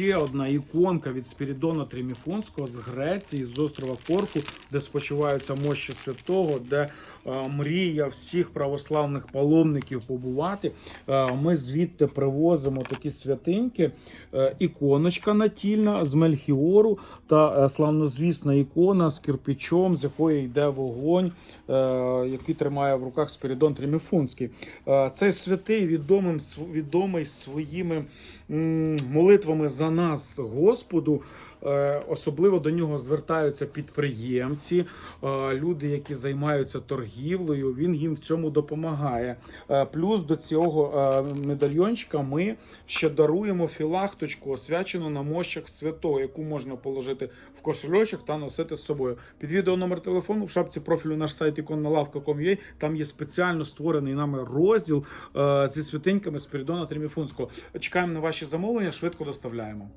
ще одна іконка від Спірідона Триміфунського з Греції, з острова Корфу, де спочиваються мощі святого, де мрія всіх православних паломників побувати. Е, ми звідти привозимо такі святиньки, е, іконочка натільна з Мельхіору та е, славнозвісна ікона з кирпичом, з якої йде вогонь, е, який тримає в руках Спірідон Триміфунський. Е, Цей святий відомим, відомий своїми молитвами за нас, Господу. Е, Особливо до нього звертаються підприємці, е, люди, які займаються торгівлею. Він їм в цьому допомагає. Е, Плюс до цього е, медальйончика ми ще даруємо філахточку, освячену на мощах святого, яку можна положити в кошельочок та носити з собою. Під відео номер телефону в шапці профілю наш сайт іконналавка.com.ua. Там є спеціально створений нами розділ е, зі святиньками Спірідона Триміфунського. Чекаємо на ваші замовлення, швидко доставляємо.